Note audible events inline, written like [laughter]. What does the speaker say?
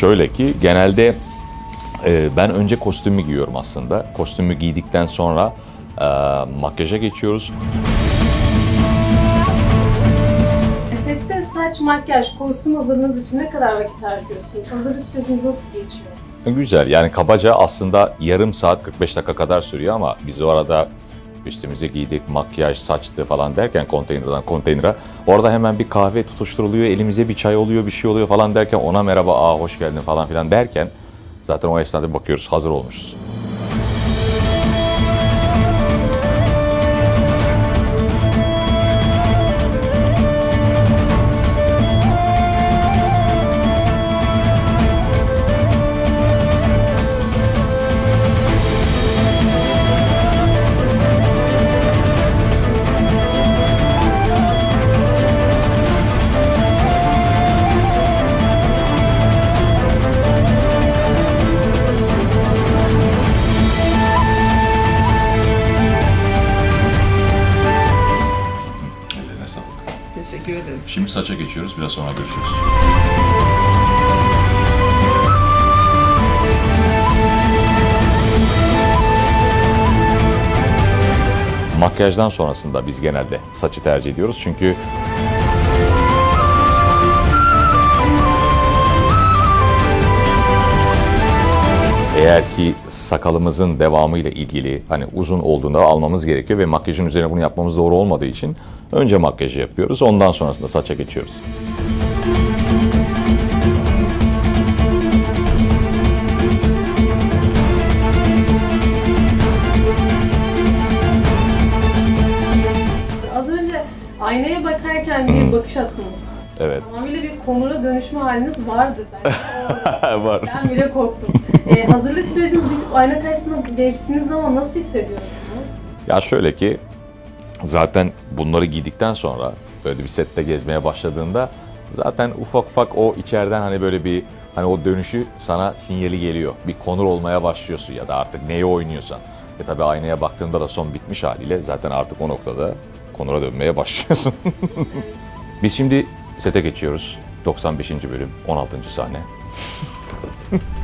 Şöyle ki genelde e, ben önce kostümü giyiyorum aslında. Kostümü giydikten sonra e, makyaja geçiyoruz. Sette saç, makyaj, kostüm hazırlığınız için ne kadar vakit harcıyorsunuz? Hazırlık süreciniz nasıl geçiyor? Güzel yani kabaca aslında yarım saat 45 dakika kadar sürüyor ama biz o arada üstümüze giydik, makyaj, saçtı falan derken konteynerden konteynere. Orada hemen bir kahve tutuşturuluyor, elimize bir çay oluyor, bir şey oluyor falan derken ona merhaba, aa hoş geldin falan filan derken zaten o esnada bakıyoruz hazır olmuşuz. Teşekkür ederim. Şimdi saça geçiyoruz, biraz sonra görüşürüz. Makyajdan sonrasında biz genelde saçı tercih ediyoruz çünkü eğer ki sakalımızın devamı ile ilgili hani uzun olduğunda almamız gerekiyor ve makyajın üzerine bunu yapmamız doğru olmadığı için önce makyajı yapıyoruz ondan sonrasında saça geçiyoruz. Az önce aynaya bakarken bir bakış attınız. Evet. Tamamıyla bir komura dönüşme haliniz vardı orada. [laughs] Var. Ben bile korktum. Ee, hazırlık süreciniz bitip ayna karşısına geçtiğiniz zaman nasıl hissediyorsunuz? Ya şöyle ki zaten bunları giydikten sonra böyle bir sette gezmeye başladığında zaten ufak ufak o içeriden hani böyle bir hani o dönüşü sana sinyali geliyor. Bir konur olmaya başlıyorsun ya da artık neyi oynuyorsan. E tabi aynaya baktığında da son bitmiş haliyle zaten artık o noktada konura dönmeye başlıyorsun. Biz şimdi sete geçiyoruz. 95. bölüm 16. sahne. [laughs]